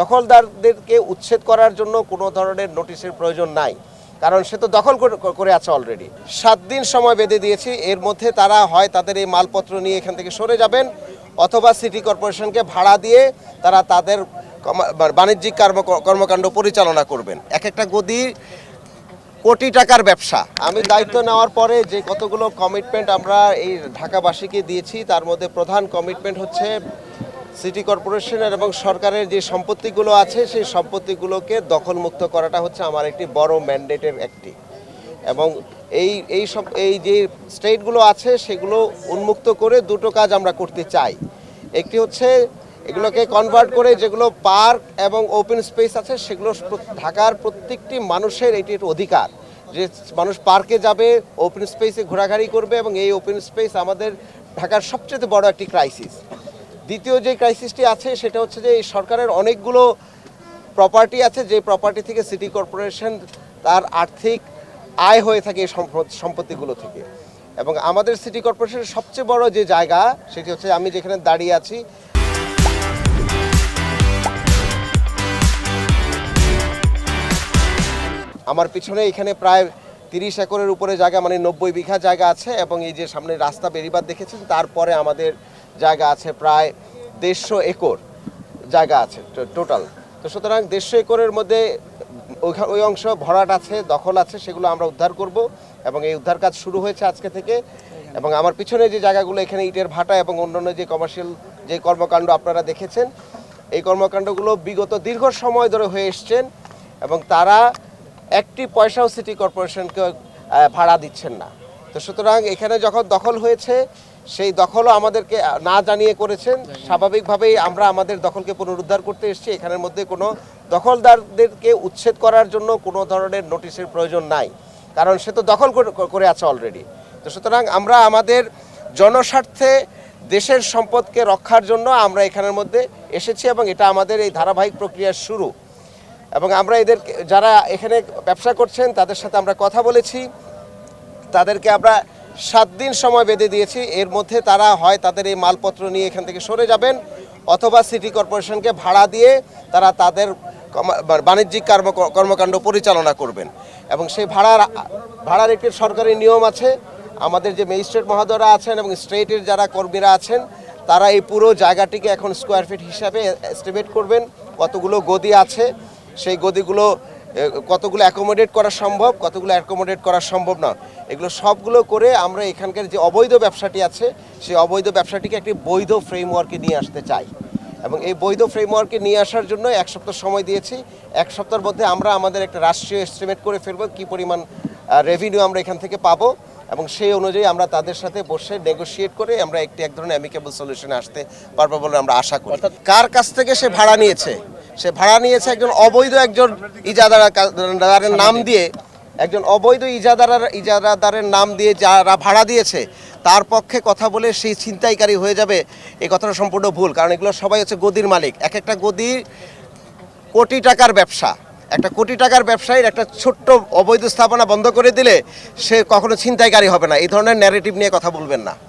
দখলদারদেরকে উচ্ছেদ করার জন্য কোনো ধরনের নোটিশের প্রয়োজন নাই। কারণ সে তো দখল করে- আছে অলরেডি সাত দিন সময় বেঁধে দিয়েছি, এর মধ্যে তারা হয় তাদের এই মালপত্র নিয়ে এখান থেকে সরে যাবেন, অথবা সিটি কর্পোরেশনকে ভাড়া দিয়ে তারা তাদের বাণিজ্যিক কর্ম, কর্মকাণ্ড পরিচালনা করবেন। এক একটা গদি কোটি টাকার ব্যবসা। আমি দায়িত্ব নেওয়ার পরে যে কতগুলো কমিটমেন্ট আমরা এই ঢাকাবাসীকে দিয়েছি, তার মধ্যে প্রধান কমিটমেন্ট হচ্ছে সিটি কর্পোরেশনের এবং সরকারের যে সম্পত্তিগুলো আছে, সেই সম্পত্তিগুলোকে দখলমুক্ত করাটা হচ্ছে আমার একটি বড় ম্যান্ডেটের একটি। এবং এই এই সব, এই যে স্টেটগুলো আছে, সেগুলো উন্মুক্ত করে দুটো কাজ আমরা করতে চাই। একটি হচ্ছে এগুলোকে কনভার্ট করে যেগুলো পার্ক এবং ওপেন স্পেস আছে, সেগুলো ঢাকার প্রত্যেকটি মানুষের এটি অধিকার। যে মানুষ পার্কে যাবে ওপেন স্পেসে ঘোরাঘুরি করবে এবং এই ওপেন স্পেস আমাদের ঢাকার সবচেয়ে বড় একটি ক্রাইসিস দ্বিতীয় যে ক্রাইসিসটি আছে, সেটা হচ্ছে যে এই সরকারের অনেকগুলো প্রপার্টি আছে, যে প্রপার্টি থেকে সিটি কর্পোরেশন তার আর্থিক আয় হয়ে থাকে এই সম্প- সম্পত্তিগুলো থেকে। এবং আমাদের সিটি কর্পোরেশনের সবচেয়ে বড় যে জায়গা, সেটি হচ্ছে আমি যেখানে দাঁড়িয়ে আছি। আমার পিছনে এখানে প্রায় তিরিশ একরের উপরে জায়গা মানে নব্বই বিঘা জায়গা আছে এবং এই যে সামনে রাস্তা বেরিবাদ দেখেছেন, তারপরে আমাদের জায়গা আছে প্রায় দেড়শো একর জায়গা আছে টোটাল। তো সুতরাং দেড়শো একরের মধ্যে ওই অংশ ভরাট আছে, দখল আছে, সেগুলো আমরা উদ্ধার করব এবং এই উদ্ধার কাজ শুরু হয়েছে আজকে থেকে। এবং আমার পিছনে যে জায়গাগুলো, এখানে ইটের ভাটা এবং অন্যান্য যে কমার্শিয়াল যে কর্মকাণ্ড আপনারা দেখেছেন, এই কর্মকাণ্ডগুলো বিগত দীর্ঘ সময় ধরে হয়ে এসছেন এবং তারা একটি পয়সাও সিটি কর্পোরেশনকে ভাড়া দিচ্ছেন না। তো সুতরাং এখানে যখন দখল হয়েছে সেই দখলও আমাদেরকে না জানিয়ে করেছেন। স্বাভাবিকভাবেই আমরা আমাদের দখলকে পুনরুদ্ধার করতে এসেছি। এখানের মধ্যে কোনো দখলদারদেরকে উচ্ছেদ করার জন্য কোনো ধরনের নোটিশের প্রয়োজন নাই। কারণ সে তো দখল করে- আছে অলরেডি তো সুতরাং আমরা আমাদের জনস্বার্থে দেশের সম্পদকে রক্ষার জন্য আমরা এখানের মধ্যে এসেছি এবং এটা আমাদের এই ধারাবাহিক প্রক্রিয়ার শুরু। এবং আমরা এদের যারা এখানে ব্যবসা করছেন তাদের সাথে আমরা কথা বলেছি। তাদেরকে আমরা সাত দিন সময় বেঁধে দিয়েছি। এর মধ্যে তারা হয় তাদের এই মালপত্র নিয়ে এখান থেকে সরে যাবেন অথবা সিটি কর্পোরেশনকে ভাড়া দিয়ে তারা তাদের বাণিজ্যিক কর্ম কর্মকাণ্ড পরিচালনা করবেন। এবং সেই ভাড়ার ভাড়ার একটি সরকারি নিয়ম আছে। আমাদের যে ম্যাজিস্ট্রেট মহোদয়রা আছেন এবং স্টেটের যারা কর্মীরা আছেন, তারা এই পুরো জায়গাটিকে এখন স্কোয়ার ফিট হিসাবে এস্টিমেট করবেন। কতগুলো গদি আছে, সেই গদিগুলো কতগুলো অ্যাকোমোডেট করা সম্ভব কতগুলো অ্যাকোমোডেট করা সম্ভব না এগুলো সবগুলো করে আমরা এখানকার যে অবৈধ ব্যবসাটি আছে সেই অবৈধ ব্যবসাটিকে একটি বৈধ ফ্রেমওয়ার্কে নিয়ে আসতে চাই। এবং এই বৈধ ফ্রেমওয়ার্কে নিয়ে আসার জন্য এক সপ্তাহ সময় দিয়েছি। এক সপ্তাহের মধ্যে আমরা আমাদের একটা রাষ্ট্রীয় এস্টিমেট করে ফেলব কী পরিমাণ রেভিনিউ আমরা এখান থেকে পাবো। এবং সেই অনুযায়ী আমরা তাদের সাথে বসে নেগোশিয়েট করে আমরা একটি এক ধরনের অ্যামিকেবল সলিউশনে আসতে পারব বলে আমরা আশা করি। কার কাছ থেকে সে ভাড়া নিয়েছে? সে ভাড়া নিয়েছে একজন অবৈধ একজন ইজাদারের নাম দিয়ে একজন অবৈধ ইজাদার ইজাদারের নাম দিয়ে যারা ভাড়া দিয়েছে তার পক্ষে কথা বলে সেই ছিনতাইকারী হয়ে যাবে। এই কথাটা সম্পূর্ণ ভুল কারণ এগুলো সবাই হচ্ছে গদির মালিক। এক একটা গদি কোটি টাকার ব্যবসা। একটা কোটি টাকার ব্যবসায়ীর একটা ছোট্ট অবৈধ স্থাপনা বন্ধ করে দিলে সে কখনো ছিনতাইকারী হবে না। এই ধরনের ন্যারেটিভ নিয়ে কথা বলবেন না।